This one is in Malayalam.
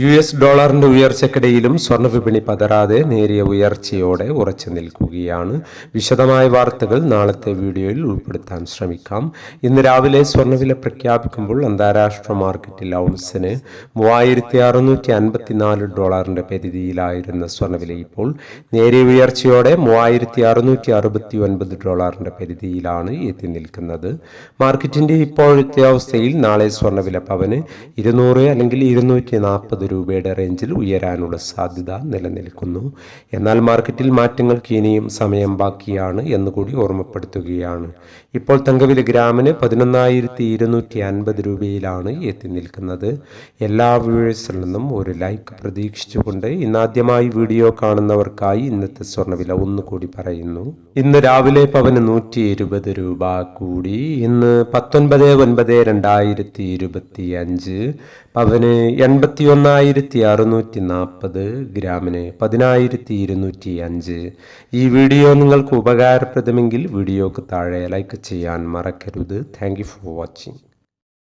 യു എസ് ഡോളറിന്റെ ഉയർച്ചക്കിടയിലും സ്വർണ പതറാതെ നേരിയ ഉയർച്ചയോടെ ഉറച്ചു നിൽക്കുകയാണ്. വിശദമായ വാർത്തകൾ നാളത്തെ വീഡിയോയിൽ ഉൾപ്പെടുത്താൻ ശ്രമിക്കാം. ഇന്ന് രാവിലെ സ്വർണവില പ്രഖ്യാപിക്കുമ്പോൾ അന്താരാഷ്ട്ര മാർക്കറ്റിൽ ഔൺസിന് മൂവായിരത്തി അറുന്നൂറ്റി അൻപത്തിനാല് ഡോളറിന്റെ പരിധിയിലായിരുന്ന സ്വർണവില ഇപ്പോൾ നേരിയ ഉയർച്ചയോടെ മൂവായിരത്തി അറുന്നൂറ്റി അറുപത്തി ഒൻപത് ഡോളറിന്റെ പരിധിയിലാണ് എത്തി നിൽക്കുന്നത്. മാർക്കറ്റിന്റെ ഇപ്പോഴത്തെ അവസ്ഥയിൽ നാളെ സ്വർണവില പവന് ഇരുന്നൂറ് അല്ലെങ്കിൽ ഇരുന്നൂറ്റി നാൽപ്പത് രൂപയുടെ റേഞ്ചിൽ ഉയരാനുള്ള സാധ്യത നിലനിൽക്കുന്നു. എന്നാൽ മാർക്കറ്റിൽ മാറ്റങ്ങൾക്ക് ഇനിയും സമയം ബാക്കിയാണ് എന്നുകൂടി ഓർമ്മപ്പെടുത്തുകയാണ്. ഇപ്പോൾ തങ്കവില ഗ്രാമിന് പതിനൊന്നായിരത്തി ഇരുന്നൂറ്റി അൻപത് രൂപയിലാണ് എത്തി നിൽക്കുന്നത്. എല്ലാ വ്യൂവേഴ്സിൽ നിന്നും ഒരു ലൈക്ക് പ്രതീക്ഷിച്ചുകൊണ്ട് ഇന്നാദ്യമായി വീഡിയോ കാണുന്നവർക്കായി ഇന്നത്തെ സ്വർണവില ഒന്നുകൂടി പറയുന്നു. ഇന്ന് രാവിലെ പവന് നൂറ്റി ഇരുപത് രൂപ കൂടി ഇന്ന് പത്തൊൻപത് ഒൻപത് രണ്ടായിരത്തി ഇരുപത്തി അഞ്ച് പവന് എൺപത്തി ഒന്നായിരത്തി അറുന്നൂറ്റി നാൽപ്പത് ഗ്രാമിന് പതിനായിരത്തി ഇരുന്നൂറ്റി അഞ്ച് ഈ വീഡിയോ നിങ്ങൾക്ക് ഉപകാരപ്രദമെങ്കിൽ വീഡിയോക്ക് താഴെ ലൈക്ക് ചെയ്യാൻ മറക്കരുത്. Thank for watching